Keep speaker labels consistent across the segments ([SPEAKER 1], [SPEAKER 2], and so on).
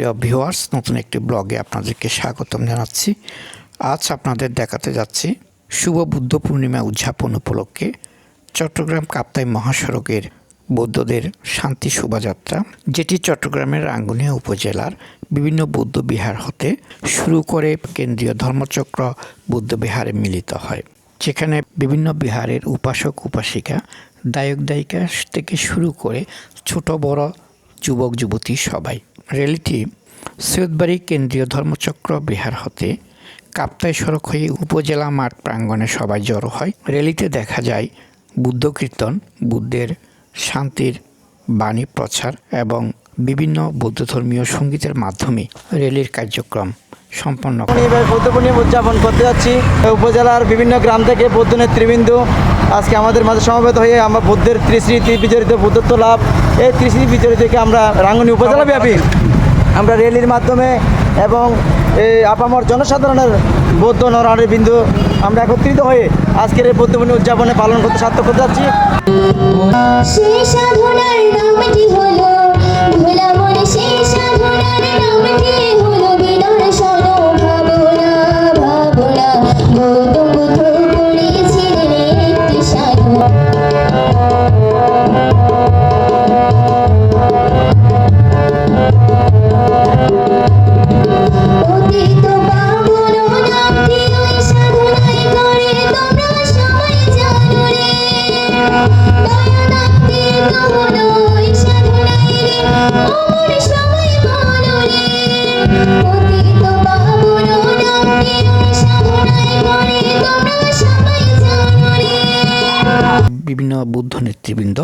[SPEAKER 1] প্রিয় ভিউয়ার্স, নতুন একটি ব্লগে আপনাদেরকে স্বাগতম জানাচ্ছি। আজ আপনাদের দেখাতে যাচ্ছি শুভ বুদ্ধ পূর্ণিমা উদযাপন উপলক্ষে চট্টগ্রাম কাপ্তাই মহাসড়কের বৌদ্ধদের শান্তি শোভাযাত্রা, যেটি চট্টগ্রামের রাঙ্গুনিয়া উপজেলার বিভিন্ন বৌদ্ধ বিহার হতে শুরু করে কেন্দ্রীয় ধর্মচক্র বৌদ্ধ বিহারে মিলিত হয়, যেখানে বিভিন্ন বিহারের উপাসক, উপাসিকা দায়ক দায়িকা থেকে শুরু করে ছোট বড় যুবক যুবতী সবাই র্যালিটি সৈয়দবাড়ি কেন্দ্রীয় ধর্মচক্র বিহার হতে কাপ্তাই সড়ক হয়ে উপজেলা মাঠ প্রাঙ্গণে সবাই জড়ো হয়। রেলিতে দেখা যায় বুদ্ধ কীর্তন বুদ্ধের শান্তির বাণী প্রচার এবং বিভিন্ন বৌদ্ধ ধর্মীয় সঙ্গীতের মাধ্যমে রেলির কার্যক্রম। সম্পন্ন করে।
[SPEAKER 2] পূর্ণিমায় বৌদ্ধ পূর্ণিমা উদযাপন করতে যাচ্ছি। উপজেলার বিভিন্ন গ্রাম থেকে বৌদ্ধ নেতৃবৃন্দ আজকে আমাদের মাঝে সমবেত হয়ে আমরা বুদ্ধের ত্রিশ্রী বিচরিত বুদ্ধত্ব লাভ। এই ত্রিশ্রী বিচরিতকে আমরা রাঙ্গুনি উপজেলা ব্যাপী আমরা রেলির মাধ্যমে এবং এই আপামর জনসাধারণের বৌদ্ধ নরহানের বিন্দু আমরা একত্রিত হয়ে আজকের এই বৌদ্ধ পূর্ণিমা উদযাপনে পালন করতে সার্থক করতে যাচ্ছি।
[SPEAKER 3] সাধনার নামটি হলো ভোলা মনে সেই সাধনার নামটি। বুদ্ধ
[SPEAKER 1] নেতৃবৃন্দ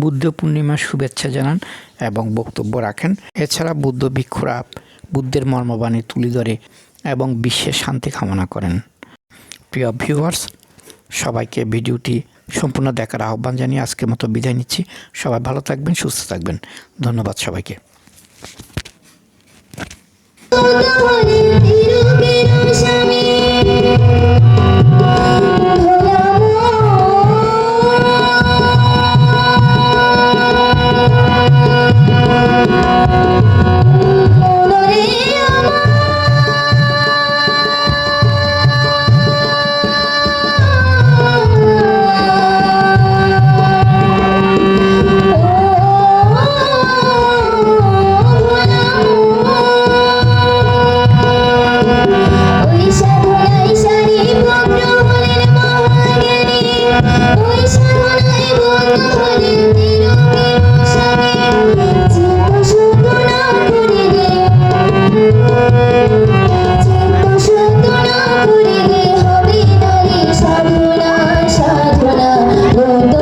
[SPEAKER 1] বুদ্ধ পূর্ণিমার শুভেচ্ছা জানান এবং বক্তব্য রাখেন। এছাড়া বুদ্ধ ভিক্ষুরা বুদ্ধের মর্মবাণী তুলি ধরে এবং বিশ্বের শান্তি কামনা করেন। প্রিয় ভিউয়ার্স, সবাইকে ভিডিওটি সম্পূর্ণ দেখার আহ্বান জানিয়ে আজকের মতো বিদায় নিচ্ছি। সবাই ভালো থাকবেন, সুস্থ থাকবেন। ধন্যবাদ সবাইকে।
[SPEAKER 4] Boa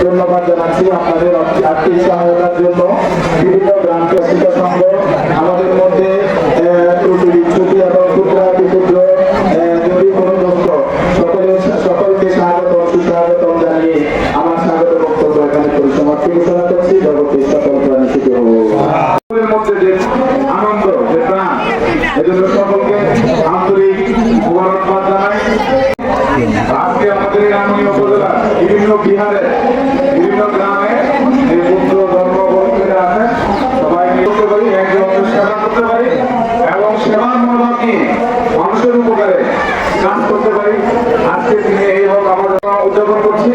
[SPEAKER 4] ধন্যবাদ জানাচ্ছি আপনাদের আর্থিক সহায়তার জন্য জানিয়ে আমার স্বাগত বক্তব্য আনন্দ মানুষের উপকারে কাজ করতে পারি। আজকে দিনে এই হোক, আমরা উদযাপন করছি,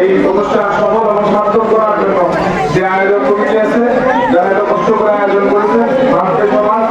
[SPEAKER 4] এই অনুষ্ঠান সফল এবং সার্থক করার জন্য যে আয়োজন কমিটি যারা এটা কষ্ট করে আয়োজন করেছে ভারতের সমাজ